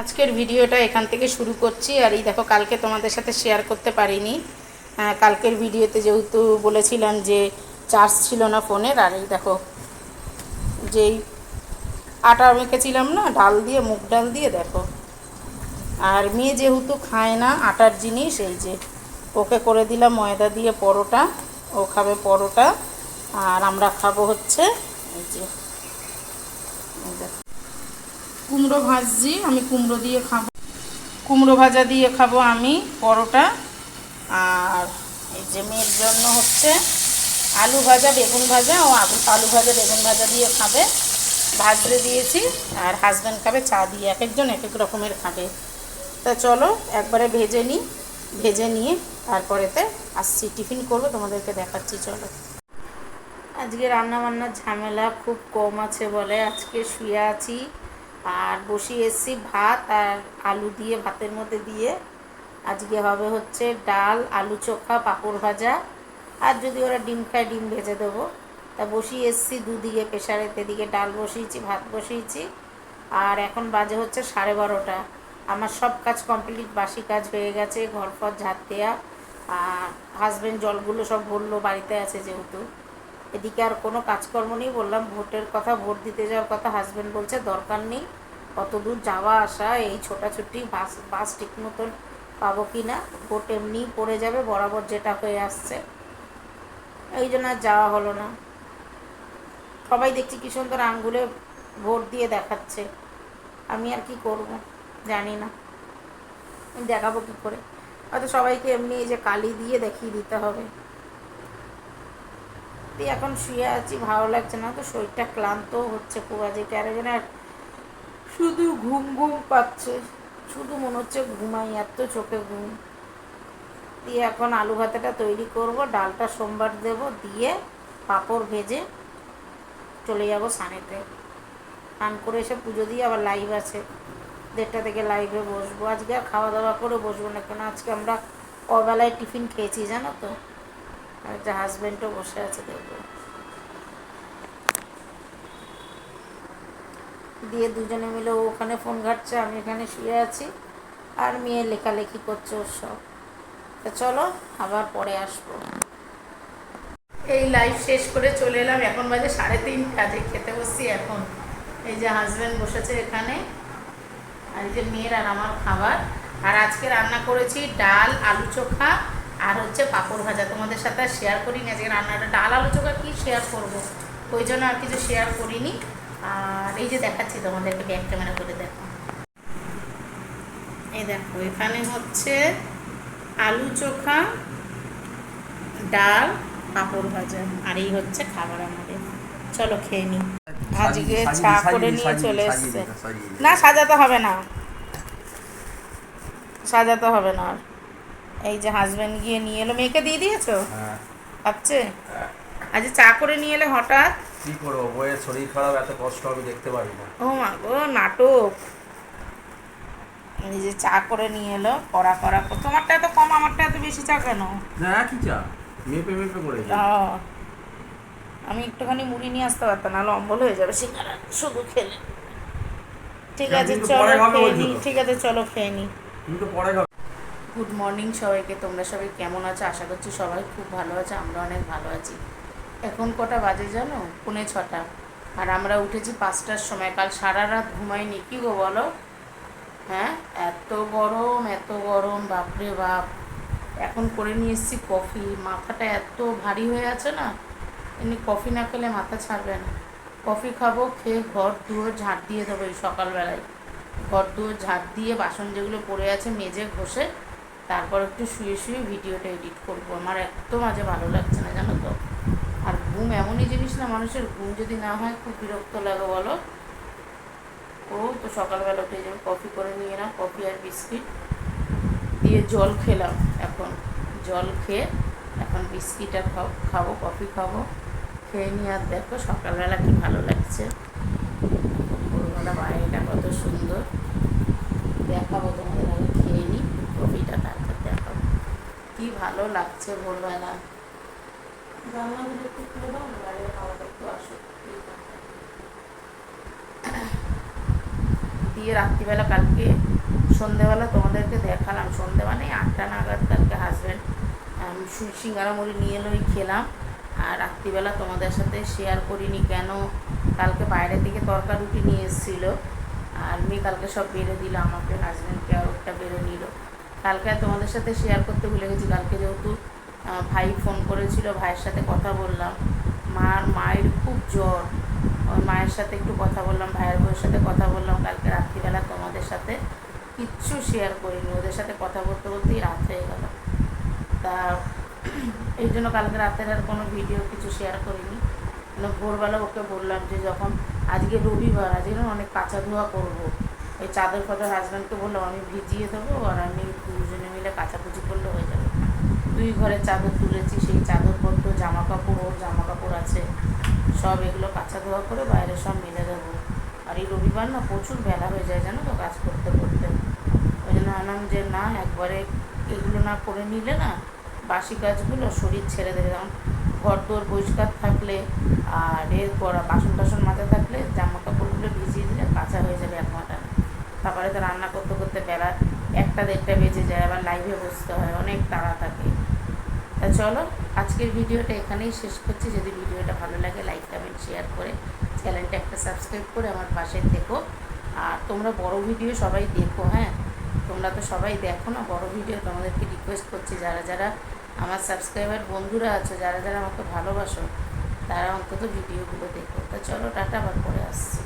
আজকের ভিডিওটা এখান থেকে শুরু করছি, আর এই দেখো কালকে তোমাদের সাথে শেয়ার করতে পারিনি কালকের ভিডিওতে যেহেতু বলেছিলাম যে চার্জ ছিল না ফোনের, আর এই দেখো যেই আটা মেখেছিলাম না, ডাল দিয়ে, মুগ ডাল দিয়ে দেখো আর মেয়ে যেহেতু খায় না আটার জিনিস, এই যে ওকে করে দিলাম ময়দা দিয়ে পরোটা, ও খাবে পরোটা, আর আমরা খাব হচ্ছে এই যে দেখো। কুমড়ো ভাজি, আমি কুমড়ো দিয়ে খাব। কুমড়ো ভাজা দিয়ে খাব আমি পরোটা। আর এই যে মেয়ের জন্য হচ্ছে আলু ভাজা, বেগুন ভাজা ও আলু আলু ভাজা, বেগুন ভাজা দিয়ে খাবে। ভাজতে দিয়েছি আর হাজব্যান্ড খাবে, চা দিয়ে এক একজন এক এক রকমের খাবে। তা চলো একবারে ভেজে নিই, ভেজে নিয়ে তারপরেতে আসছি, টিফিন করব, তোমাদেরকে দেখাচ্ছি, চলো। আজকে রান্না বান্নার ঝামেলা খুব কম আছে বলে আজকে শুয়ে আছি। আর বসিয়ে এসেছি ভাত আর আলু দিয়ে, ভাতের মধ্যে দিয়ে। আজকে হবে হচ্ছে ডাল, আলু চোখা, পাঁপড় ভাজা। আর যদি ওরা ডিম খায়, ডিম ভেজে দেবো। তা বসিয়ে এসেছি দুদিকে প্রেশারে এদিকে ডাল বসিয়েছি, ভাত বসিয়েছি। আর এখন বাজে হচ্ছে সাড়ে বারোটা। আমার সব কাজ কমপ্লিট, বাসি কাজ হয়ে গেছে ঘর ফর দেওয়া আর হাজব্যান্ড জলগুলো সব ভরলো বাড়িতে আছে যেহেতু। এদিকে আর কোনো কাজকর্ম নেই, বললাম ভোটের কথা, ভোট দিতে যাওয়ার কথা হাজব্যান্ড বলছে, দরকার নেই অত দূর যাওয়া আসা, এই ছোটাছুটি, বাস বাস ঠিক মতন পাবো কি না ভোট এমনিই পড়ে যাবে, বরাবর যেটা হয়ে আসছে। এই জন্য আর যাওয়া হলো না। সবাই দেখছি কি সুন্দর আঙ্গুলে ভোট দিয়ে দেখাচ্ছে। আমি আর কি করব, জানি না। দেখাবো কি করে? হয়তো সবাইকে এমনি এই যে কালি দিয়ে দেখিয়ে দিতে হবে। দিয়ে এখন শুয়ে আছি, ভালো লাগছে না তো, শরীরটা ক্লান্ত হচ্ছে খুব আজকে। কেন যেন শুধু ঘুম ঘুম পাচ্ছে, শুধু মনে হচ্ছে ঘুমাই, এত চোখে ঘুম। দিয়ে এখন আলু ভাতাটা তৈরি করব, ডালটা সোমবার দেব, দিয়ে পাঁপড় ভেজে চলে যাব সানেতে স্নান করে এসে পুজো দিয়ে আবার লাইভ আছে। দেড়টা থেকে লাইভে বসবো। আজকে আর খাওয়া দাওয়া করে বসবো না, কেন আজকে আমরা কবেলায় টিফিন খেয়েছি, জানো তো? আর একটা হাজব্যান্ডও বসে আছে দেখব। দিয়ে দুজনে মিলে ও ওখানে ফোন ঘাটছে, আমি এখানে শুয়ে আছি। আর মেয়ে লেখালেখি করছে ওর সব। তো চলো, আবার পরে আসব। এই লাইভ শেষ করে চলে এলাম। এখন বাজে সাড়ে তিন কাজে খেতে বসছি এখন। এই যে হাজব্যান্ড বসেছে এখানে। আর এই যে মেয়ের আর আমার খাবার। আর আজকে রান্না করেছি ডাল, আলু চোখা আর হচ্ছে পাঁপড় ভাজা তোমাদের সাথে আর শেয়ার করিনি আজকে রান্নাটা ডাল আলু চোখা কি শেয়ার করব? ওই জন্য আর কিছু শেয়ার করিনি। আর এই যে দেখাচ্ছি তোমাদেরকে ব্যাক ক্যামেরা করে দেখো। এই দেখো এখানে হচ্ছে আলু চোখা ডাল পাঁপড় ভাজা আর এই হচ্ছে খাবার আমাদের। চলো খেয়ে নিই আজকে চা করে নিয়ে চলে এসছে। না সাজাতে হবে না। সাজাতে হবে না আর। এই যে হাজব্যান্ড গিয়ে নিয়ে এলো মেয়েকে দিয়ে দিয়েছ? হ্যাঁ, খাচ্ছে আজ চা করে নিয়ে এলে হঠাৎ? কি করব? বইয়ের শরীর খারাপ এত কষ্ট আমি দেখতে পারি না। ও মা গো নাটক। এই যে চা করে নিয়ে এলো কড়া কড়া তোমারটা এত কম আমারটা এত বেশি চা কেন? না কি চা। মেপে মেপে করে আমি একটুখানি মুড়ি নিয়ে আসতে পারতাম না অম্বল হয়ে যাবে। সিঙ্গারা শুধু খেলে। ঠিক হ্যাঁ, আছে চলো খেয়ে নিই ঠিক আছে চলো খেয়ে তো পরে গুড মর্নিং সবাইকে, তোমরা সবাই কেমন আছো? আশা করছি সবাই খুব ভালো আছে, আমরা অনেক ভালো আছি। এখন কটা বাজে জানো? পৌনে ছটা। আর আমরা উঠেছি পাঁচটার সময়, কাল সারা রাত ঘুমাইনি, কি গো বলো? হ্যাঁ? এত গরম এত গরম, বাপরে বাপ। এখন করে নিয়ে এসেছি কফি। মাথাটা এত ভারী হয়ে আছে না, এমনি কফি না খেলে মাথা ছাড়বে না। কফি খাব, খেয়ে ঘর দুয়ার ঝাঁট দিয়ে দেবো এই সকালবেলায়। ঘর দুয়ার ঝাঁট দিয়ে বাসন যেগুলো পড়ে আছে, মেজে ঘষে তারপর একটু শুয়ে শুয়ে ভিডিওটা এডিট করব। আমার একদম মাঝে ভালো লাগছে না জানো তো? আর ঘুম এমনই জিনিস না, মানুষের ঘুম যদি না হয় খুব বিরক্ত লাগে বলো। ও তো সকালবেলা উঠে যাবে কফি করে নিয়ে এলাম কফি আর বিস্কিট দিয়ে জল খেলাম এখন। জল খেয়ে এখন বিস্কিট আর খাব কফি খাব। খেয়ে নিয়ে আর দেখো সকালবেলা কি ভালো লাগছে। ভোরবেলা বাইরেটা কত সুন্দর। দেখাবো তোমাদের। কফিটা তারপর দেখাবো। কি ভালো লাগছে ভোরবেলা জানলাগুলো একটু খুলে দাও না বাইরে হাওয়াটা একটু আসুক দিয়ে রাত্রিবেলা কালকে সন্ধেবেলা তোমাদেরকে দেখালাম। সন্ধে মানে আটটা নাগাদ কালকে হাজব্যান্ড সিঙ্গারা মুড়ি নিয়ে এলো খেলাম। আর রাত্রিবেলা তোমাদের সাথে শেয়ার করিনি কেন? কালকে বাইরে থেকে তরকা রুটি নিয়ে এসেছিল। আর মেয়ে কালকে সব বেড়ে দিল আমাকে হাজব্যান্ডকে আর ওটা বেড়ে নিল। কালকে আর তোমাদের সাথে শেয়ার করতে ভুলে গেছি। কালকে যেহেতু ভাই ফোন করেছিল, ভাইয়ের সাথে কথা বললাম। মার মায়ের খুব জ্বর। ওই মায়ের সাথে একটু কথা বললাম, ভাইয়ের বউয়ের সাথে কথা বললাম। কালকে রাত্রিবেলা তোমাদের সাথে কিচ্ছু শেয়ার করিনি। ওদের সাথে কথা বলতে বলতেই রাত হয়ে গেল। তা এই জন্য কালকে রাতের আর কোনো ভিডিও কিছু শেয়ার করিনি। মানে ভোরবেলা ওকে বললাম যে, যখন আজকে রবিবার, আজকে অনেক কাঁচা ধোয়া করব। ওই চাদর ফাদর হাজব্যান্ডকে বললাম, আমি ভিজিয়ে দেবো আর আমি দুজনে মিলে কাচাকুচি করলে হয়ে যাবে। দুই ঘরে চাদর তুলেছি, সেই চাদরপত্র জামা কাপড় ওর জামা কাপড় আছে। সব এগুলো কাঁচা ধোয়া করে বাইরে সব মেলে দেবো। আর এই রবিবার না প্রচুর বেলা হয়ে যায় জানো তো কাজ করতে করতে। ওই জন্য আনলাম যে না, একবারে এগুলো না করে নিলে না বাসি কাজগুলো শরীর ছেড়ে দেবে। যেমন ঘর দোর পরিষ্কার থাকলে আর এর এরপর বাসন টাসন মাজা থাকলে জামা কাপড়গুলো ভিজিয়ে দিলে কাঁচা হয়ে যাবে এক মাটা তারপরে তো রান্না করতে করতে বেলা একটা দেড়টা বেজে যায়, আবার লাইভে বসতে হয়, অনেক তাড়া থাকে। তা চলো, আজকের ভিডিওটা এখানেই শেষ করছি। যদি ভিডিওটা ভালো লাগে লাইক কমেন্ট শেয়ার করে চ্যানেলটা একটা সাবস্ক্রাইব করে আমার পাশে দেখো আর তোমরা বড় ভিডিও সবাই দেখো হ্যাঁ? তোমরা তো সবাই দেখো না, বড় ভিডিও তোমাদেরকে রিকোয়েস্ট করছি। যারা যারা আমার সাবস্ক্রাইবার বন্ধুরা আছে, যারা যারা আমাকে ভালোবাসো, তারা অন্তত ভিডিওগুলো দেখো। তা চলো, টাটা, আবার পরে আসছি।